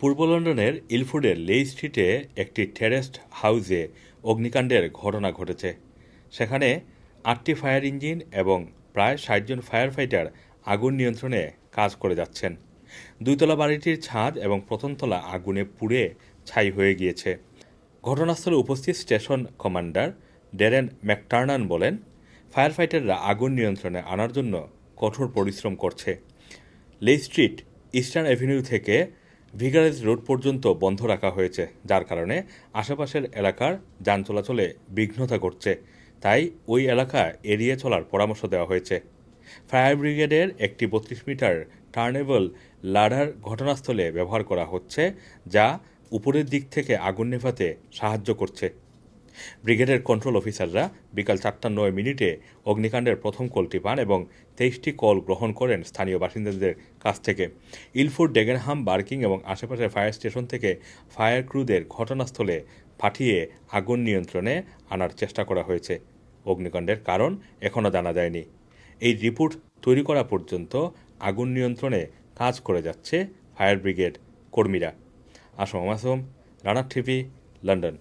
পূর্ব লন্ডনের ইলফুডের লেই স্ট্রিটে একটি টেরেস্ট হাউসে অগ্নিকাণ্ডের ঘটনা ঘটেছে। সেখানে আটটি ফায়ার ইঞ্জিন এবং প্রায় ষাটজন ফায়ার ফাইটার আগুন নিয়ন্ত্রণে কাজ করে যাচ্ছেন। দুইতলা বাড়িটির ছাদ এবং প্রথমতলা আগুনে পুড়ে ছাই হয়ে গিয়েছে। ঘটনাস্থলে উপস্থিত স্টেশন কমান্ডার ডেরেন ম্যাকটার্নান বলেন ফায়ার ফাইটাররা আগুন নিয়ন্ত্রণে আনার জন্য কঠোর পরিশ্রম করছে। লে স্ট্রিট, ইস্টার্ন অ্যাভিনিউ থেকে ভিগারেজ রোড পর্যন্ত বন্ধ রাখা হয়েছে, যার কারণে আশেপাশের এলাকার যান চলাচলে বিঘ্নতা ঘটছে। তাই ওই এলাকা এড়িয়ে চলার পরামর্শ দেওয়া হয়েছে। ফায়ার ব্রিগেডের একটি বত্রিশ মিটার টার্নেবল লাডার ঘটনাস্থলে ব্যবহার করা হচ্ছে, যা উপরের দিক থেকে আগুন নেভাতে সাহায্য করছে। ব্রিগেডের কন্ট্রোল অফিসাররা বিকাল চারটা নয় মিনিটে অগ্নিকাণ্ডের প্রথম কলটি পান এবং তেইশটি কল গ্রহণ করেন স্থানীয় বাসিন্দাদের কাছ থেকে। ইলফুড ডেগেনহাম, বার্কিং এবং আশেপাশের ফায়ার স্টেশন থেকে ফায়ার ক্রুদের ঘটনাস্থলে পাঠিয়ে আগুন নিয়ন্ত্রণে আনার চেষ্টা করা হয়েছে। অগ্নিকাণ্ডের কারণ এখনও জানা যায়নি। এই রিপোর্ট তৈরি করা পর্যন্ত আগুন নিয়ন্ত্রণে কাজ করে যাচ্ছে ফায়ার ব্রিগেড কর্মীরা। আসম মাসুম রানার টিভি, লন্ডন।